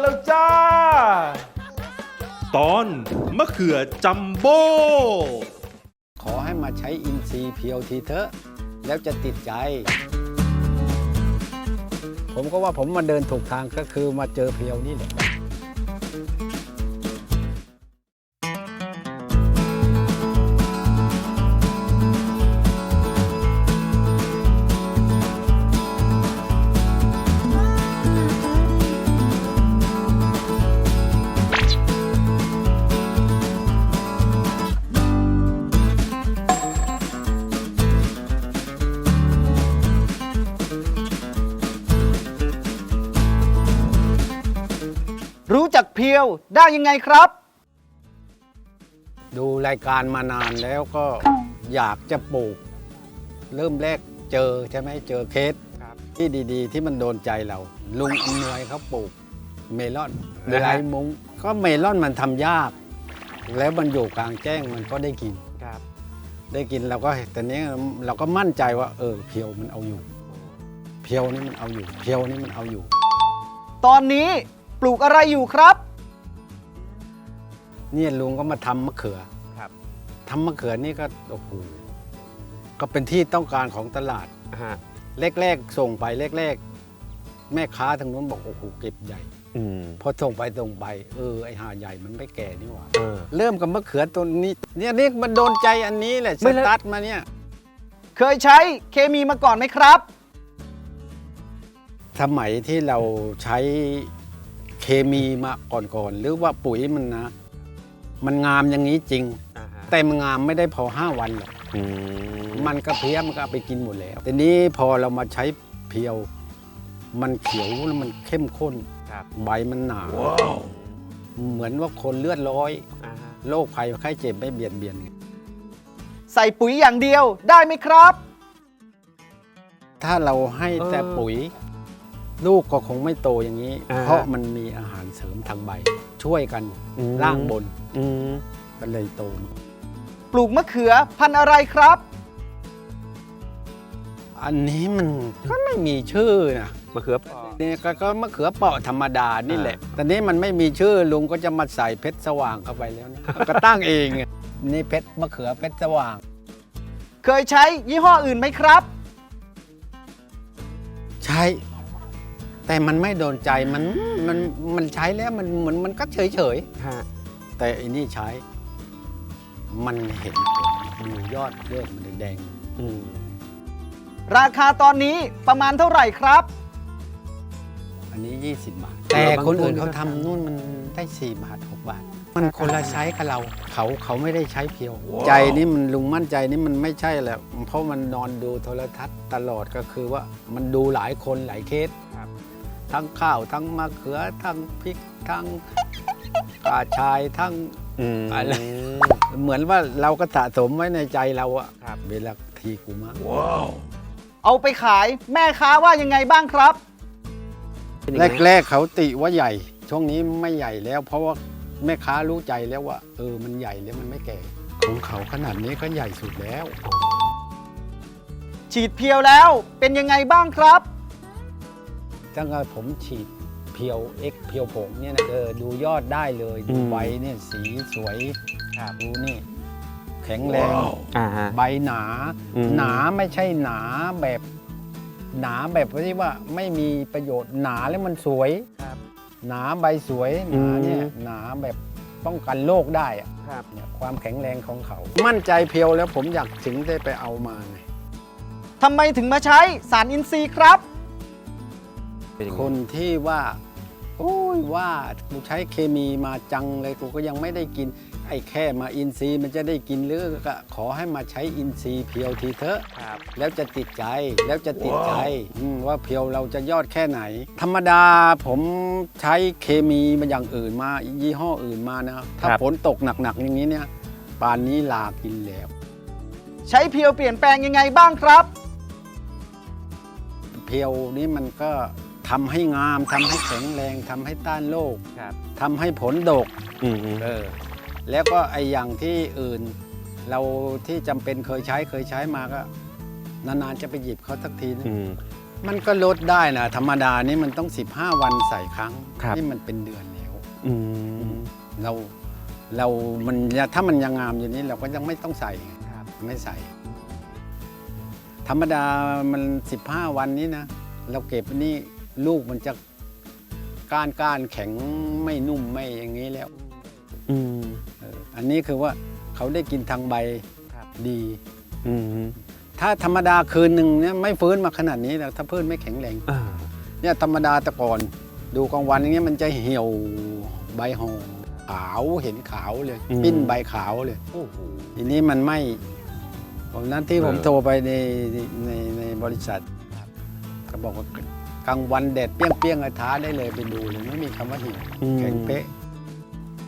แล้วจ้า ตอนมะเขือจัมโบ้ขอให้มาใช้อินทรีย์เพียวทีเถอะ แล้วจะติดใจ ผมก็ว่าผมมาเดินถูกทางก็คือมาเจอเพียวนี่แหละ ยวได้ยังไงครับ ดูรายการมานานแล้วก็อยากจะปลูก เริ่มแรกเจอใช่ไหมเจอเคสที่ดีๆ ที่มันโดนใจเรา ลุงอำนวยเขาปลูกเมลอนนะฮะ ไรมุ้งก็เมลอนมันทำยาก แล้วมันอยู่กลางแจ้งมันก็ได้กิน ครับ ได้กินเราก็แต่นี้เราก็มั่นใจว่า เออเพียวมันเอาอยู่ เพียวนี่มันเอาอยู่ เพียวนี่มันเอาอยู่ ตอนนี้ปลูกอะไรอยู่ครับ เนี่ยลุงก็มาทำมะเขือครับทำมะเขือนี่ก็โอ้โหก็เป็นที่ต้องการของตลาด ฮะแรกๆ ส่งไปแรกๆ แม่ค้าทางนู้นบอกโอ้โหเก็บใหญ่ อืมพอส่งไปส่งไป เออไอหาใหญ่มันไม่แก่นี่หว่า เออ เริ่มกับมะเขือตัวนี้ เนี่ยนี่มันโดนใจอันนี้แหละสไม่ละตาร์ทมาเนี่ย เคยใช้เคมีมาก่อนไหมครับ สมัยที่เราใช้เคมีมาก่อนๆหรือว่าปุ๋ยมันนะ มันงามอย่างนี้จริง อ่าฮะแต่มันงามไม่ได้พอ 5 วันหรอกอืมมันกระเพี้ยมันก็เอาไปกินหมดแล้ว แต่นี้พอเรามาใช้เพียว มันเขียวแล้วมันเข้มข้น ครับใบมันหนา เหมือนว่าคนเลือดร้อยอ่าฮะ โรคภัยไข้เจ็บไม่เบียดเบียนไงใส่ปุ๋ยอย่างเดียวได้ไหมครับ ถ้าเราให้แต่ปุ๋ย ลูกก็คงไม่โตอย่างนี้ อ่า เพราะมันมีอาหารเสริมทางใบ ช่วยกันอืมล่างบนอืมก็เลยโตปลูกมะเขือพันธุ์อะไรครับ อันนี้มันก็ไม่มีชื่อนะมะเขือเปอนี่ก็ก็มะเขือเปราะธรรมดานี่แหละอ่าแต่นี้มันไม่มีชื่อลุงก็จะมาใส่เพชรสว่างเข้าไปแล้วนี่ก็ตั้งเองอะนี่เพชรมะเขือเพชรสว่าง เคยใช้ยี่ห้ออื่นไหมครับ ใช้ แต่มันไม่โดนใจมันมันมันใช้แล้วมันเหมือนมันก็เฉยเฉยฮะๆแต่อันนี้ใช้ มันเห็นผลดูยอดเลือดมันแดงอืมราคาตอนนี้ประมาณเท่าไหร่ครับๆอันนี้ 20 บาท แต่คนอื่นเขาทำนู่นมันได้ 4 บาท 6 บาท มันคนละไซส์กับเราเขาเขาไม่ได้ใช้เพียว ใจนี่มันลุงมั่นใจนี่มันไม่ใช่แหละเพราะมันนอนดูโทรทัศน์ตลอดก็คือว่ามันดูหลายคนหลายเคสครับ ทั้งข้าวทั้งมะเขือทั้งพริกทั้งกาชายทั้งอืมอะไรเหมือนว่าเราก็สะสมไว้ในใจเราอะครับเวลาทีกูมาเอาไปขายแม่ค้าว่ายังไงบ้างครับเป็นยังไงแรกๆเขาติว่าใหญ่ ช่วงนี้ไม่ใหญ่แล้ว เพราะว่าแม่ค้ารู้ใจแล้วว่า เออมันใหญ่แล้วมันไม่แก่ ของเขาขนาดนี้ก็ใหญ่สุดแล้ว ฉีดเพียวแล้วเป็นยังไงบ้างครับ ตั้งแต่ผมฉีดเพียวเอ็กเพียวผงเนี่ยนะเออดูยอดได้เลยดูใบเนี่ยสีสวยครับดูนี่แข็งแรง อ่าฮะ ใบหนา อืม หนาไม่ใช่หนาแบบ หนาแบบที่ว่าไม่มีประโยชน์หนาแล้วมันสวยครับหนาใบสวยหนาเนี่ยอืมหนาแบบป้องกันโรคได้อะครับเนี่ยความแข็งแรงของเขา มั่นใจเพียวแล้วผมอยากถึงได้ไปเอามาไง ทำไมถึงมาใช้สารอินทรีย์ครับ เป็นยังไงคนที่ว่าโอ้ยว่ากูใช้เคมีมาจังเลยกูก็ยังไม่ได้กิน ไอ้แค่มาอินทรีย์มันจะได้กินหรือก็ขอให้มาใช้อินทรีย์เพียวทีเถอะครับ แล้วจะติดใจแล้วจะติดใจอืมว่าเพียวเราจะยอดแค่ไหน ธรรมดาผมใช้เคมีมาอย่างอื่นมายี่ห้ออื่นมานะถ้าฝนตกหนักๆอย่างนี้เนี่ยป่านนี้ลากินแล้ว ใช้เพียวเปลี่ยนแปลงยังไงบ้างครับ เพียวนี้มันก็ ทำให้งามทำให้แข็งแรงทำให้ต้านโรคครับ ทำให้ผลดกอืมอืมเออแล้วก็ไออย่างที่อื่น เราที่จำเป็นเคยใช้เคยใช้มาก็ นานๆจะไปหยิบเขาสักทีนึง อืม มันก็ลดได้นะธรรมดานี่มันต้อง 15 วันใส่ครั้ง ครับ นี่มันเป็นเดือนแล้ว อืมเราเรามันถ้ามันยังงามอยู่นี้เราก็ยังไม่ต้องใส่ไงครับ ไม่ใส่ ธรรมดามัน 15 วันนี้นะ เราเก็บนี่ ลูกมันจะก้านก้านแข็งไม่นุ่มไม่อย่างนี้แล้วอืมเอออันนี้คือว่าเขาได้กินทางใบครับดี อืมถ้าธรรมดาคืนหนึ่งเนี่ยไม่ฟื้นมาขนาดนี้แล้วถ้าพืชไม่แข็งแรงอ่าเนี่ยธรรมดาแต่ก่อน ดูกลางวันอย่างเงี้ยมันจะเหี่ยวใบห่อขาวเห็นขาวเลย ปิ้นใบขาวเลย โอ้โหทีนี้มันไม่ผมนั้นที่ผมเออโทรไปในในในบริษัทก็บอกว่า กลางวันแดดเปรี้ยงๆอะท้าได้เลยไปดูเลยไม่มีคำว่าเหี่ยวแข็งเป๊ะ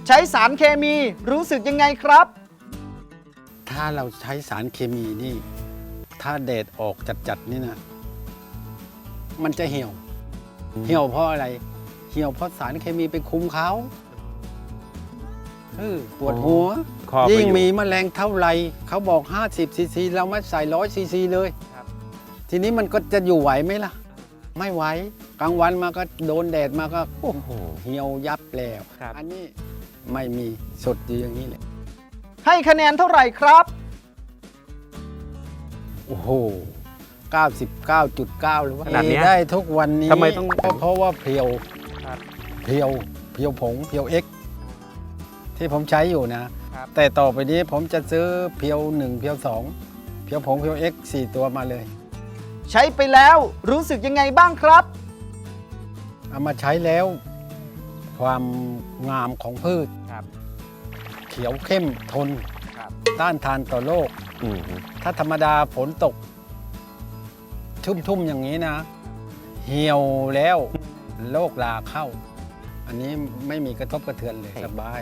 ใช้สารเคมีรู้สึกยังไงครับ ถ้าเราใช้สารเคมีนี่ ถ้าแดดออกจัดๆนี่นะ มันจะเหี่ยว เหี่ยวเพราะอะไร เหี่ยวเพราะสารเคมีไปคุมเขาเออปวดหัว ครอบไปยิ่งอมีแมลงเท่าไหร่เขาบอก 50ซีซีเราไม่ใส่ร้อยซีซีเลย ครับ ทีนี้มันก็จะอยู่ไหวไหมล่ะ ไม่ไหวกลางวันมาก็โดนแดดมาก็โอ้โหเหี่ยวยับแล้ว ครับ อันนี้ไม่มีสดอยู่อย่างนี้แหละให้คะแนนเท่าไหร่ครับ โอ้โห 99.9 หรือว่าขนาดเนี้ยได้ทุกวันนี้ทำไมต้องก็เพราะว่าเพียวครับเพียวเพียวผงเพียวเอ็กที่ผมใช้อยู่นะ ครับ แต่ต่อไปนี้ผมจะซื้อเพียวหนึ่งเพียวสองเพียวผงเพียวเอ็กสี่ตัวมาเลย ใช้ไปแล้วรู้สึกยังไงบ้างครับ เอามาใช้แล้ว ความงามของพืช ครับ เขียวเข้มทน ครับ ต้านทานต่อโรคอืมถ้าธรรมดาฝนตก ชุ่มๆอย่างนี้นะ เหี่ยวแล้วโรคลาเข้า อันนี้ไม่มีกระทบกระเทือนเลยสบาย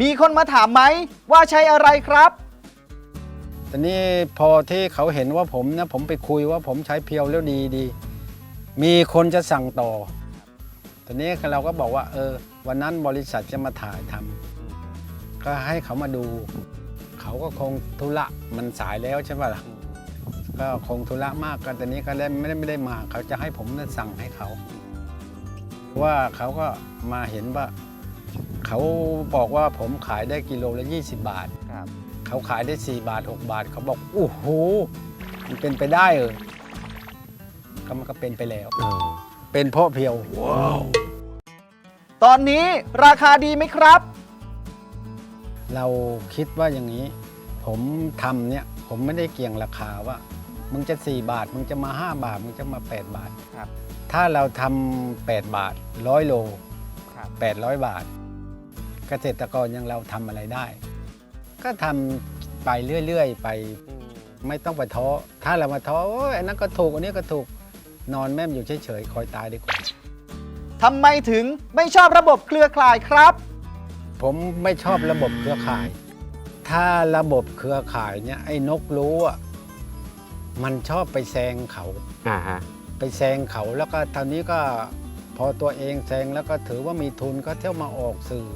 มีคนมาถามไหมว่าใช้อะไรครับ ตอนนี้พอที่เขาเห็นว่าผมนะผมไปคุยว่าผมใช้เพียวแล้วดีดี มีคนจะสั่งต่อตอนนี้เราก็บอกว่า เออ วันนั้นบริษัทจะมาถ่ายทำก็ให้เขามาดู เขาก็คงธุระมันสายแล้วใช่ไหมล่ะก็คงธุระมากกันตอนนี้ก็เลยไม่ได้ไม่ได้มา เขาจะให้ผมนั่นสั่งให้เขา ว่าเขาก็มาเห็นว่า เขาบอกว่าผมขายได้กิโลละ 20 บาท เขาขายได้ 4 บาท 6 บาท เขาบอกโอ้โหมันเป็นไปได้เออก็มันก็เป็นไปแล้วเออเป็นเพราะเพียว ตอนนี้ราคาดีไหมครับ เราคิดว่าอย่างนี้ ผมทำเนี่ย ผมไม่ได้เกี่ยงราคาว่า มึงจะ 4 บาท มึงจะมา 5 บาท มึงจะมา 8 บาท ครับ ถ้าเราทำ8บาทร้อยโลครับ800 บาท เกษตรกรอยังเราทำอะไรได้ ก็ทำไปเรื่อยๆ ไปอืมไม่ต้องไปท้อถ้าเรามาท้อโอ้ยอันนั้นก็ถูกอันนี้ก็ถูกนอนแม่มอยู่เฉยๆคอยตายดีกว่าทำไมถึงไม่ชอบระบบเครือข่ายครับ ผมไม่ชอบระบบเครือข่าย ถ้าระบบเครือข่ายเนี่ยไอ้นกรู้อะมันชอบไปแซงเขาอ่าฮะไปแซงเขาแล้วก็ตอนนี้ก็พอตัวเองแซงแล้วก็ถือว่ามีทุนก็เที่ยวมาออกสื่อ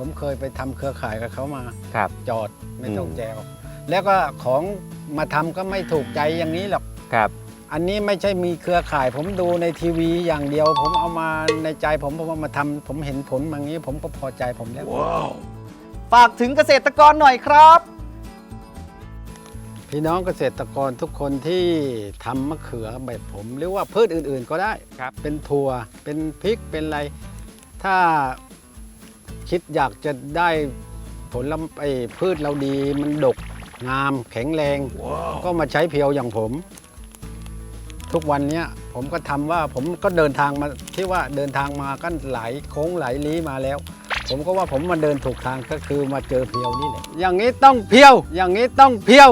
ผมเคยไปทำเครือข่ายกับเขามาครับจอดไม่ต้องอืมแจวแล้วก็ของมาทำก็ไม่ถูกใจอย่างนี้หรอกครับ อันนี้ไม่ใช่มีเครือข่าย ผมดูในทีวีอย่างเดียว ผมเอามาในใจผมผมเอามาทำผมเห็นผลอย่างนี้ผมก็พอใจผมแล้วฝากถึงเกษตรกรหน่อยครับ พี่น้องเกษตรกรทุกคนที่ทำมะเขือแบบผม หรือว่าพืชอื่นๆก็ได้ครับเป็นถั่วเป็นพริกเป็นอะไร ถ้า คิดอยากจะได้ผลลำไอ้พืชเราดีมันดกงามแข็งแรงก็มาใช้เพียวอย่างผม ทุกวันเนี้ยผมก็ทำว่าผมก็เดินทางมาที่ว่าเดินทางมาก็หลายโค้งหลายลี้มาแล้ว ผมก็ว่าผมมาเดินถูกทางก็คือมาเจอเพียวนี่แหละอย่างนี้ต้องเพียว อย่างนี้ต้องเพียว